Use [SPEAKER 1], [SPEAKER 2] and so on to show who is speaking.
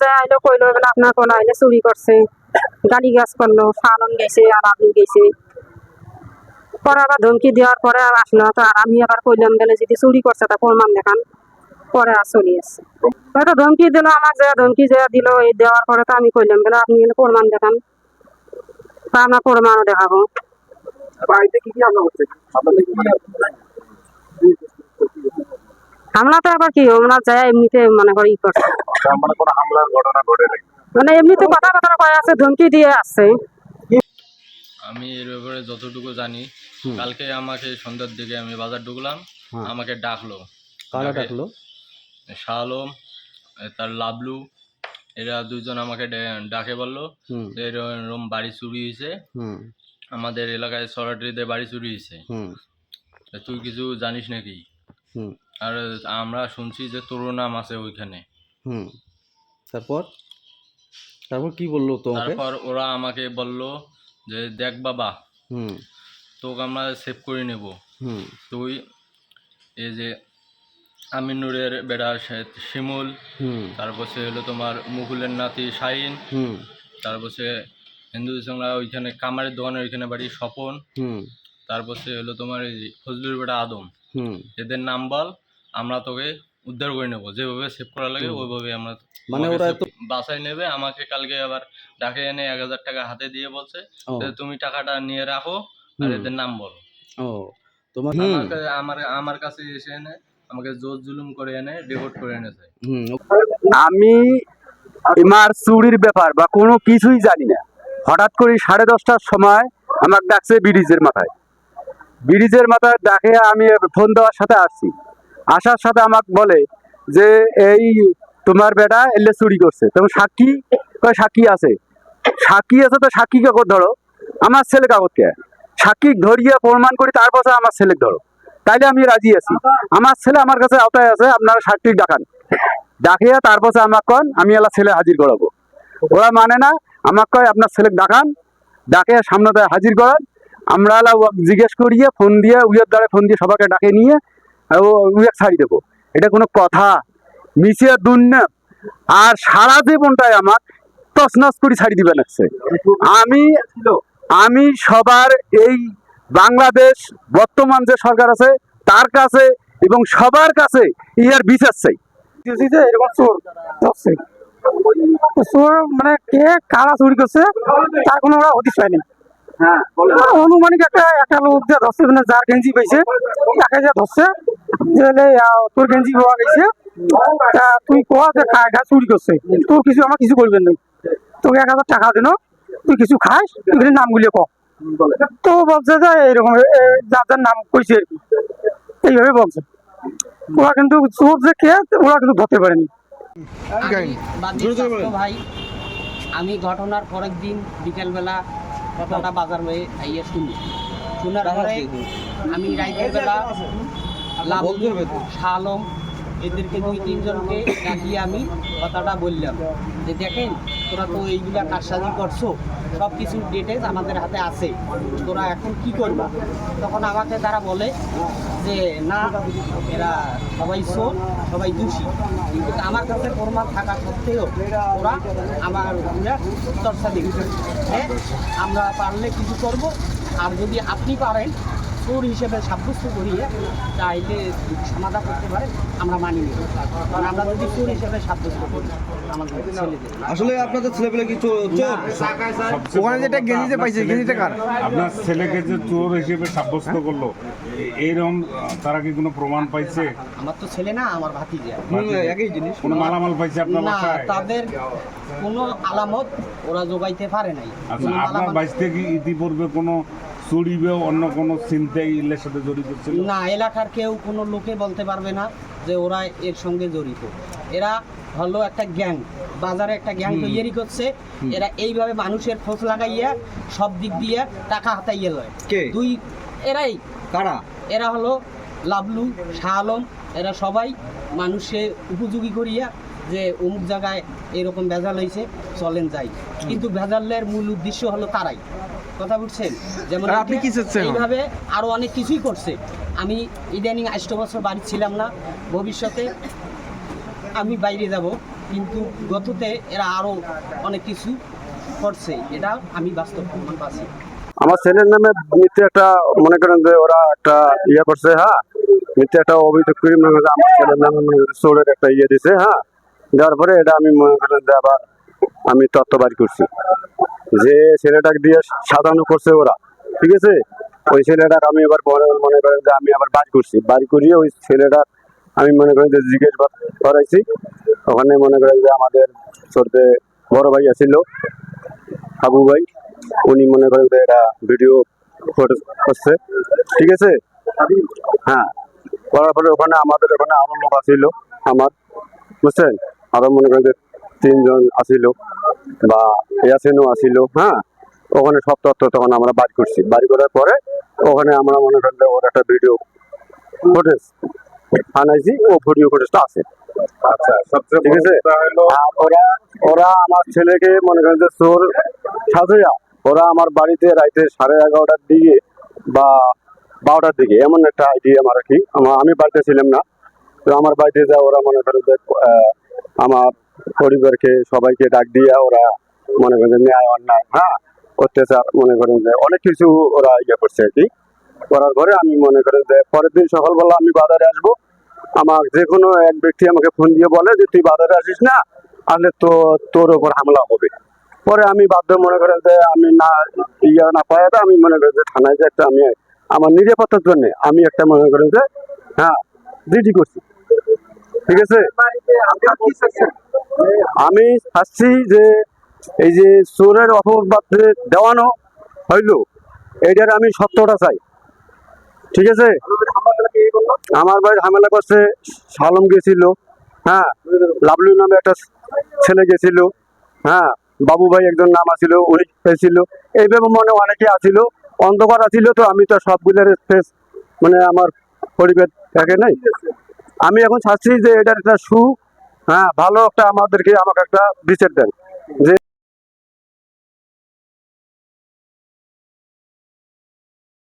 [SPEAKER 1] যে আইলো কইলো এগুলো আপনার কোন আইলে চুরি করছে। গালি গাছ করল ফালন গেছে আর আপনি গেছে। পরে আবার ধমকি দেওয়ার পরে আর আসলো তো আর আমি আবার কইলাম বলে যদি চুরি করছে তা প্রমাণ দেখান। পরে আর চলে এসছে হয়তো ধমকি দিল আমার যে ধমকি যে দিল এই দেওয়ার পরে তো আমি কইলাম বলে আপনি প্রমাণ দেখান। তা আমরা প্রমাণও দেখাবো।
[SPEAKER 2] বাড়িতে কি কি হামলা হচ্ছে
[SPEAKER 1] হামলা তো আবার কি আমরা যায় এমনিতে মনে করি ই করছে।
[SPEAKER 2] তার মানে কোনো হামলার ঘটনা ঘটে নাই
[SPEAKER 1] মানে এমনিতে কথা কথা কয়ে আছে ধমকি দিয়ে আসছে।
[SPEAKER 3] আমি এর ব্যাপারে যতটুকু জানি কালকে আমাকে সন্ধ্যার দিকে আমি বাজার ঢুকলাম
[SPEAKER 4] হ্যাঁ।
[SPEAKER 3] আমাকে ডাকলো।
[SPEAKER 4] কারা ডাকলো?
[SPEAKER 3] শাহ আলম তার লাবলু এরা দুজন আমাকে ডাকে বলল যে এরকম বাড়ি চুরি হয়েছে
[SPEAKER 4] হুম।
[SPEAKER 3] আমাদের এলাকায় সরাটিতে বাড়ি চুরি হয়েছে। তুই কিছু জানিস নাকি?
[SPEAKER 4] হুম।
[SPEAKER 3] আর আমরা শুনছি যে তোর নাম আছে ওইখানে।
[SPEAKER 4] হুম। তারপর? তারপর কি বলল তোমাকে?
[SPEAKER 3] তারপর ওরা আমাকে বলল যে দেখ বাবা
[SPEAKER 4] হুম।
[SPEAKER 3] তোকে আমরা সেভ করে নেব।
[SPEAKER 4] হুম।
[SPEAKER 3] তুই এই যে আমিনুরের বেড়া শিমুল
[SPEAKER 4] হুম।
[SPEAKER 3] তারপর সে হলো তোমার মুকুলের নাতি শাহিন
[SPEAKER 4] হুম।
[SPEAKER 3] তারপর সে হিন্দু ওইখানে কামারের দোকানের ওইখানে বাড়ি স্বপন
[SPEAKER 4] হুম।
[SPEAKER 3] তারপর সে হলো তোমার এই ফজলুর বেড়া আদম।
[SPEAKER 4] হুম।
[SPEAKER 3] এদের নাম বল আমরা তোকে উদ্ধার করে নেব। যেভাবে সেভ করা লাগে ওইভাবে আমরা
[SPEAKER 4] মানে ওরা
[SPEAKER 3] বাসায় নেবে। আমাকে কালকে আবার ডাকে এনে এক হাজার টাকা হাতে দিয়ে বলছে তুমি টাকাটা নিয়ে রাখো আর এদের নাম বলো।
[SPEAKER 4] ও তোমার
[SPEAKER 3] আমার আমার কাছে এসে এনে আমাকে জোর জুলুম করে এনে করে এনেছে
[SPEAKER 2] আমি আমার চুরির ব্যাপার বা কোনো কিছুই জানি না। হঠাৎ করে সাড়ে দশটার সময় আমাকে ডাকছে ব্রিজের মাথায়। ব্রিজের মাথায় ডাকে আমি ফোন দেওয়ার সাথে আসছি। আসার সাথে আমাকে বলে যে, এই তোমার বেটা এলে চুরি করছে। তখন সাক্ষী সাক্ষী আছে? সাক্ষী আছে তো সাক্ষী কাগজ ধরো? আমার ছেলে কাগজ কে সাক্ষী ধরিয়ে প্রমাণ করি তারপর আমার ছেলে ধরো। তাইলে আমি রাজি আছি। আমার ছেলে আমার কাছে আওতায় আছে, আপনারা সাক্ষী ডাকান। ডাকিয়া তারপর আমার কন, আমি এলা ছেলে হাজির করাবো। ওরা মানে না, আমাকে কয়, আপনার ছেলে ডাকান। ডাকে সামনে হাজির করান। আমরা জিজ্ঞেস করিয়ে, ফোন দিয়ে, উইয়ের দ্বারা ফোন দিয়ে সবাইকে ডাকে নিয়ে ও ছাড়ি দেবো। এটা কোনো কথা। মিশিয়ে দুন্য আর সারা জীবনটাই আমার তছনছ করে ছাড়ি দিবে লাগছে আমি আমি সবার এই বাংলাদেশ, বর্তমান যে সরকার আছে, তার কাছে এবং সবার কাছে ইহার বিচার চাই।
[SPEAKER 5] এরকম চোর চোর মানে কে কারা চুরি করছে, তার কোনো ওরা হদিস পায়নি
[SPEAKER 2] হ্যাঁ
[SPEAKER 5] আর অনুমানিক একটা একটা লোক যে ধরছে মানে যার গেঞ্জি পাইছে তাকে যে ধরছে যে তোর গেঞ্জি পাওয়া গেছে তা তুই কোয়া যে খা গা চুরি করছে? তোর কিছু আমার কিছু করবেন না তোকে এক হাজার টাকা দিন তুই কিছু খাস তুই নামগুলি ক। তো বলছে যে এরকম যার যার নাম কইছে আর কি। এইভাবে বলছে। ওরা কিন্তু চোর যে কে ওরা কিন্তু ধরতে পারেনি।
[SPEAKER 6] ভাই আমি ঘটনার পরের দিন বিকেলবেলা ঘটনাটা বাজার হয়ে আইয়া শুনি। শোনার পরে আমি রাইতের বেলা লাভু শালম এদেরকে দুই তিনজনকে ডাকিয়ে আমি কথাটা বললাম যে দেখেন, তোরা তো এইগুলা কারসাজি করছ সব কিছু ডিটেলস আমাদের হাতে আছে, তোরা এখন কি করবা? তখন আমাকে তারা বলে যে, না, এরা সবাই চোর, সবাই দোষী। কিন্তু আমার কাছে প্রমাণ থাকা সত্ত্বেও ওরা আমার চর্চা হ্যাঁ আমরা পারলে কিছু করব, আর যদি আপনি পারেন চোর হিসেবে সাব্যস্ত করিয়ে চাইলে সমাধান করতে পারে আমরা মানি নিব। কারণ আমরা যদি চোর হিসেবে সাব্যস্ত করি আমাদের ছেলেদের।
[SPEAKER 4] আসলে আপনাদের ছেলেপেলে কি চোর? ওখানে যেটা গেঞ্জিতে পাইছে গেঞ্জিটা কার?
[SPEAKER 7] আপনার ছেলেকে যে চোর হিসেবে সাব্যস্ত করল এইরকম তারা কি কোনো প্রমাণ পাইছে?
[SPEAKER 6] আমার তো ছেলে না আমার ভাতিজা।
[SPEAKER 4] একই জিনিস।
[SPEAKER 7] কোনো মালামাল পাইছে আপনার
[SPEAKER 6] না
[SPEAKER 7] বাসায়?
[SPEAKER 6] তাদের কোনো আলামত ওরা যোগাইতে পারে নাই।
[SPEAKER 7] আচ্ছা আপনার
[SPEAKER 6] আলামত-
[SPEAKER 7] বাড়িতে কি ইতিপূর্বে কোনো চুরি অন্য কোনো চিন্তাই ইলের সাথে জড়িত ছিল?
[SPEAKER 6] না এলাকার কেউ কোনো লোকে বলতে পারবে না যে ওরা এর সঙ্গে জড়িত। এরা হলো একটা গ্যাং বাজারে একটা গ্যাং তৈরি করছে। এরা এইভাবে মানুষের খোঁজ লাগাইয়া সব দিক দিয়ে টাকা হাতাইয়ে লয়।
[SPEAKER 4] কে?
[SPEAKER 6] দুই এরাই।
[SPEAKER 4] কারা?
[SPEAKER 6] এরা হলো লাভলু শাহ আলম। এরা সবাই মানুষে উপযোগী করিয়া যে অমুক জায়গায় এরকম ভেজাল হয়েছে চলেন যাই। কিন্তু ভেজালের মূল উদ্দেশ্য হলো তারাই। কথা বুঝছেন যেমন
[SPEAKER 4] আপনি কি চাচ্ছেন?
[SPEAKER 6] এইভাবে আরও অনেক কিছুই করছে। আমি ইদানিং আষ্ট বছর বাড়ি ছিলাম না ভবিষ্যতে আমি বাইরে যাব কিন্তু গততে এরা আরও অনেক কিছু করছে। এটা আমি বাস্তব প্রমাণ পাচ্ছি।
[SPEAKER 8] আমার ছেলের নামে মিথ্যে একটা মনে করেন যে ওরা একটা ইয়ে করছে হ্যাঁ? মিথ্যে একটা অভিযোগ করে মনে করেন আমার ছেলের নামে মনে করেন চোরের একটা ইয়ে দিছে হ্যাঁ? যার পরে এটা আমি মনে করেন যে আবার আমি তত্ত্ব বাড়ি করছি। যে ছেলেটাকে দিয়ে সাজানো করছে ওরা, ঠিক আছে? ওই ছেলেটাকে আমি এবার মনে করেন যে আমি আবার বাড়ি করছি। বাড়ি করিয়ে ওই ছেলেটা আমি মনে করেন যে জিজ্ঞেস করাইছি। ওখানে মনে করেন যে আমাদের চলতে বড় ভাই আছিল হাবু ভাই। উনি মনে করেন যে এটা ভিডিও ফটো করছে, ঠিক আছে? হ্যাঁ করার পরে ওখানে আমাদের ওখানে আরও লোক আসিল আমার, বুঝছেন? আরও মনে করেন যে তিনজন আসিল বা ইয়াসিনও আসিল হ্যাঁ? ওখানে সব তথ্য তখন আমরা বাড়ি করছি। বাড়ি করার পরে ওখানে আমরা মনে করেন ওর একটা ভিডিও ফুটেজ আনাইছি ও ভিডিও ফুটেজটা আছে।
[SPEAKER 7] আচ্ছা সবচেয়ে
[SPEAKER 8] ঠিক আছে? ওরা ওরা আমার ছেলেকে মনে করেন যে চোর সাজাইয়া ওরা আমার বাড়িতে রাইতে সাড়ে এগারোটার দিকে বা বারোটার দিকে এমন একটা আইডিয়া আমার কি। আমি বাড়িতে ছিলাম না। তো আমার বাড়িতে যা ওরা মনে করেন যে আমার পরিবারকে সবাইকে ডাক দিয়া ওরা মনে করেন ন্যায় অন্যায় হ্যাঁ অত্যাচার মনে করেন যে অনেক কিছু ওরা ইয়ে করছে আর কি। করার পরে আমি মনে করেন যে পরের দিন সকালবেলা আমি বাজারে আসব। আমার যে কোনো এক ব্যক্তি আমাকে ফোন দিয়ে বলে যে, তুই বাজারে আসিস না? আসলে তো তোর ওপর হামলা হবে। পরে আমি বাধ্য মনে করেন যে আমি না ইয়ে না পাওয়াটা আমি মনে করেন যে থানায় যে একটা আমি, আমার নিরাপত্তার জন্য আমি একটা মনে করেন যে হ্যাঁ ডিউটি করছি। ঠিক আছে? আমি চাচ্ছি যে এই যে চোরের অপবাদ দেওয়ানো হইল, এইটার আমি সত্যটা চাই। ঠিক আছে? আমার বাড়ি ঝামেলা করছে সালম গেছিল হ্যাঁ? লাভলু নামে একটা ছেলে গেছিল হ্যাঁ? বাবু ভাই একজন নাম আছিল, উনি পেয়েছিল। এইভাবে মনে অনেকে আছিল, অন্ধকার আছিল তো, আমি তো সবগুলোর ফেস মানে আমার পরিবার থাকে নাই। আমি এখন চাচ্ছি যে এটার একটা সু হ্যাঁ ভালো একটা আমাদেরকে আমাকে একটা বিচার দেন যে